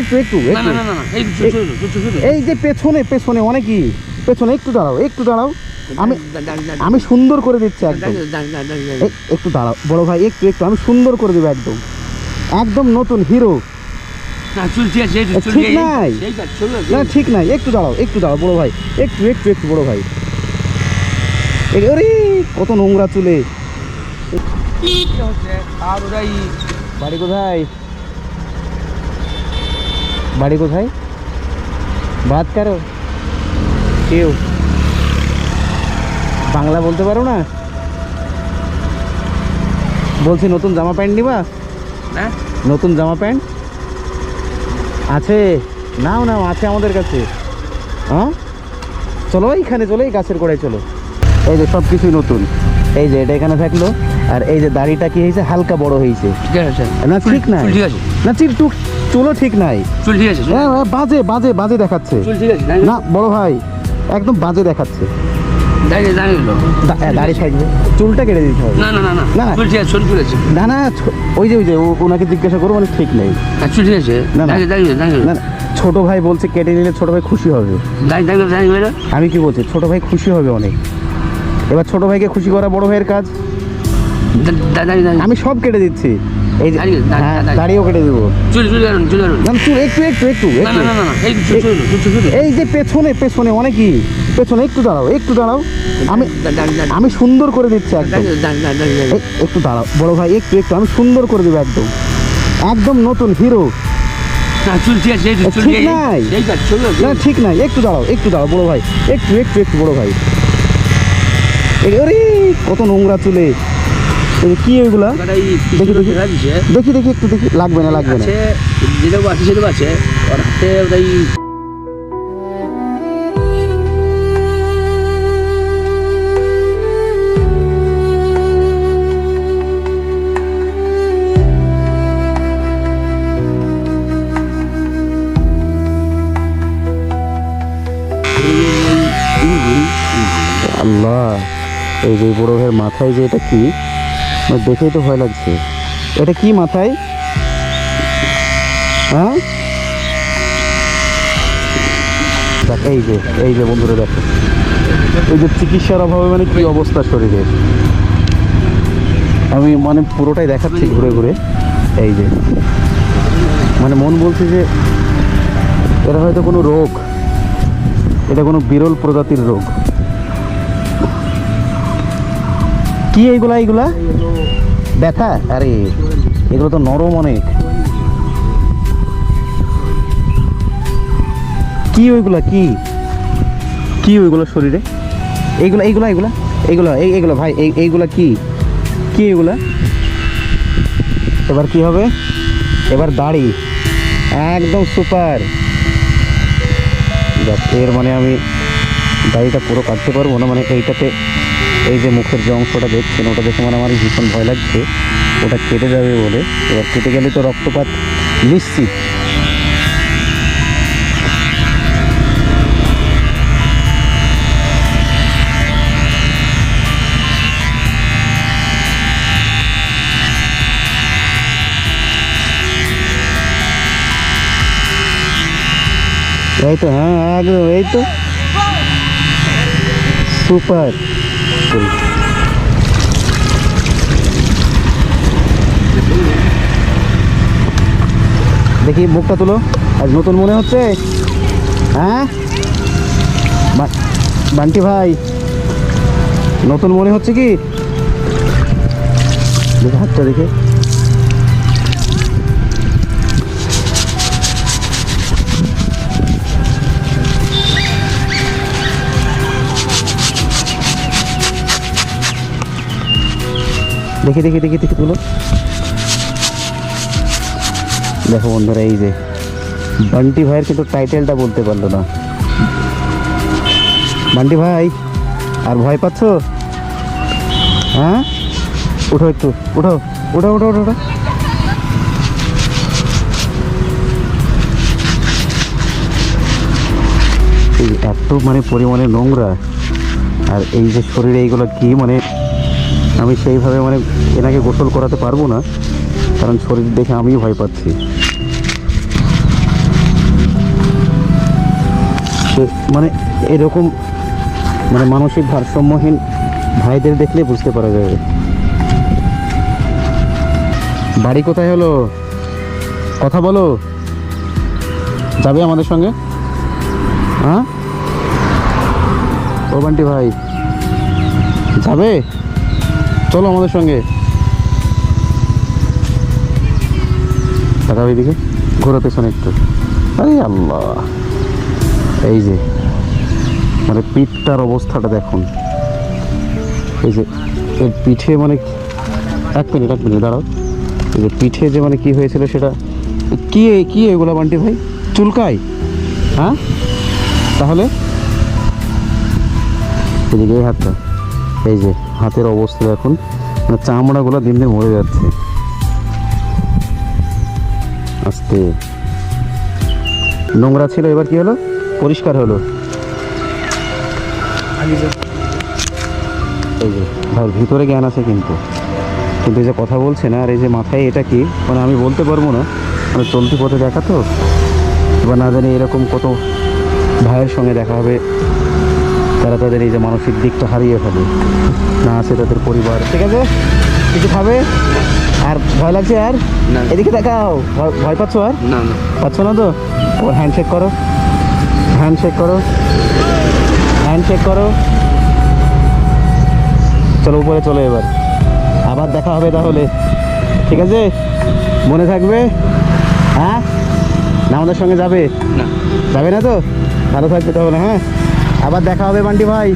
একটু একটু একটু না না না না না এই যে পেছনে পেছনে অনেকই। পেছনে একটু দাঁড়াও একটু দাঁড়াও। আমি আমি সুন্দর করে দিচ্ছি একদম। একটু দাঁড়াও বড় ভাই একটু একটু আমি সুন্দর করে দেবো একদম। একদম নতুন হিরো। ঠিক নাই। না ঠিক নাই একটু দাঁড়াও একটু দাঁড়াও বড় ভাই। একটু একটু একটু বড় ভাই। কত নোংরা চুলে। আর ওরাই বাড়ি কোথায়? বাড়ি কোথায়? ভাত কারও? কেউ? বাংলা বলতে পারো না? বলছি নতুন জামা প্যান্ট নিবা? নতুন জামা প্যান্ট? আছে। নাও নাও আছে আমাদের কাছে। হ্যাঁ চলো এইখানে চলো এই গাছের গোড়ায় চলো। এই যে সব কিছুই নতুন। এই যে এটা এখানে থাকল। আর এই যে দাড়িটা কি হয়েছে? হালকা বড় হয়েছে। ঠিক আছে। না ঠিক না চুল ঠিক আছে। না চিল টুক চুলো ঠিক নাই। চুল ঠিক আছে হ্যাঁ, হ্যাঁ, বাজে বাজে বাজে দেখাচ্ছে। চুল ঠিক আছে না বড় ভাই একদম বাজে দেখাচ্ছে। দাঁড়িয়ে থাকবে চুলটা কেটে দিতে হবে। না না না না না, না। চুল ঠিক আছে চুল ঠিক আছে। না না ওই যে ওই যে ওনাকে জিজ্ঞাসা করব মানে ঠিক নেই। না চুল ঠিক আছে। না, ছোট ভাই বলছে কেটে নিলে ছোট ভাই খুশি হবে। আমি কি বলছি ছোট ভাই খুশি হবে অনেক। এবার ছোট ভাইকে খুশি করা বড় ভাইয়ের কাজ? আমি সব কেটে দিচ্ছি। এই হ্যাঁ, কেটে দেবো। চুল চুল কারণ চুল কারণ না চুল একটু একটু একটু না না না না না এই চুল চুল যে পেছনে পেছনে অনেকই পেছনে একটু দাঁড়াও একটু দাঁড়াও। আমি আমি সুন্দর করে দিচ্ছি একদম। একটু দাঁড়াও বড় ভাই একটু একটু আমি সুন্দর করে দেবো একদম। একদম নতুন হিরো। ঠিক নাই। না ঠিক নাই একটু দাঁড়াও একটু দাঁড়াও বড় ভাই একটু একটু একটু বড় ভাই। কত নোংরা চুলে। কি ওইগুলা দেখি, দেখি। দেখা দেখি একটু দেখি। লাগবে না লাগবে না। যেটাও আছে সেটাও আছে। ওর হাতে ওটাই আল্লাহ এই যে বড় ভাইয়ের মাথায় যে এটা কি? দেখেই তো ভয় লাগছে। এটা কি মাথায়? হ্যাঁ? দেখ, এই যে এই যে বন্ধুরা দেখো। এই যে চিকিৎসার অভাবে মানে কি অবস্থা শরীরের আমি মানে পুরোটাই দেখাচ্ছি ঘুরে ঘুরে। এই যে। মানে মন বলছে যে এটা হয়তো কোনো রোগ। এটা কোনো বিরল প্রজাতির রোগ। কি এইগুলা এইগুলা? ব্যথা? আরে এগুলো তো নরম অনেক। কি ওইগুলা কি? কি ওইগুলো শরীরে? এইগুলা এইগুলা এইগুলা? এইগুলা এই এইগুলা ভাই এই এইগুলা কি? কি এগুলা এবার কি হবে? এবার দাড়ি। একদম সুপার। এর মানে আমি দাড়িটা পুরো কাটতে পারব না মানে এইটাতে এই যে মুখের যে অংশটা দেখছেন ওটা দেখে মানে আমার ভীষণ ভয় লাগছে। ওটা কেটে যাবে বলে। এবার কেটে গেলে তো রক্তপাত নিশ্চিত। এই তো হ্যাঁ একদম এই তো। সুপার দেখি মুখটা তুলো। আজ নতুন মনে হচ্ছে। হ্যাঁ? বান্টি ভাই, নতুন মনে হচ্ছে কি? দেখে হাতটা দেখে। দেখি দেখি দেখি দেখি তুলো। দেখো বন্ধুরা, এই যে বান্টি ভাইয়ের কিন্তু টাইটেলটা বলতে পারল না। বান্টি ভাই, আর ভয় পাচ্ছ? হ্যাঁ? উঠো একটু, উঠো উঠো উঠো উঠো উঠো। এত মানে পরিমাণে নোংরা, আর এই যে শরীরে এইগুলো কি মানে আমি সেইভাবে মানে এনাকে গোসল করাতে পারব না, কারণ শরীর দেখে আমিও ভয় পাচ্ছি। তো মানে এরকম মানে মানসিক ভারসাম্যহীন ভাইদের দেখলে বুঝতে পারা যাবে। বাড়ি কোথায় হলো? কথা বলো। যাবে আমাদের সঙ্গে? হ্যাঁ? ও বান্টি ভাই, যাবে? চলো আমাদের সঙ্গে। তাকাও এইদিকে ঘোরো পেছনে একটু। আরে আল্লাহ। এই যে মানে পিঠটার অবস্থাটা দেখুন। এই যে, এর পিঠে মানে এক মিনিট এক মিনিট, দাঁড়াও। এই যে পিঠে যে মানে কি হয়েছিল সেটা কি কি এগুলো বান্টি ভাই? চুলকাই হ্যাঁ? তাহলে? এদিকে এই হাতটা। এই যে, হাতের অবস্থা এখন মানে চামড়াগুলো দিন দিন মরে যাচ্ছে। আস্তে। নোংরা ছিল, এবার কি হলো? পরিষ্কার হলো। এই যে ভাই ভিতরে জ্ঞান আছে কিন্তু। কিন্তু এই যে কথা বলছে না আর এই যে মাথায় এটা কি মানে আমি বলতে পারব না মানে চলতি পথে দেখা তো। এবার না জানি এরকম কত ভাইয়ের সঙ্গে দেখা হবে তারা তাদের এই যে মানসিক দিকটা হারিয়ে ফেলে। না আছে তাদের পরিবার। ঠিক আছে? কিছু খাবে? আর ভয় লাগছে আর। এদিকে দেখাও। ভয়- পাচ্ছ আর? না না। পাচ্ছ না তো? ও হ্যান্ডশেক করো। হ্যান্ডশেক করো। হ্যান্ডশেক করো। চলো উপরে চলো এবার। আবার দেখা হবে তাহলে। ঠিক আছে? মনে থাকবে? হ্যাঁ? না আমাদের সঙ্গে যাবে? না। যাবে না তো? ভালো থাকবে তাহলে হ্যাঁ? আবার দেখা হবে বান্টি ভাই।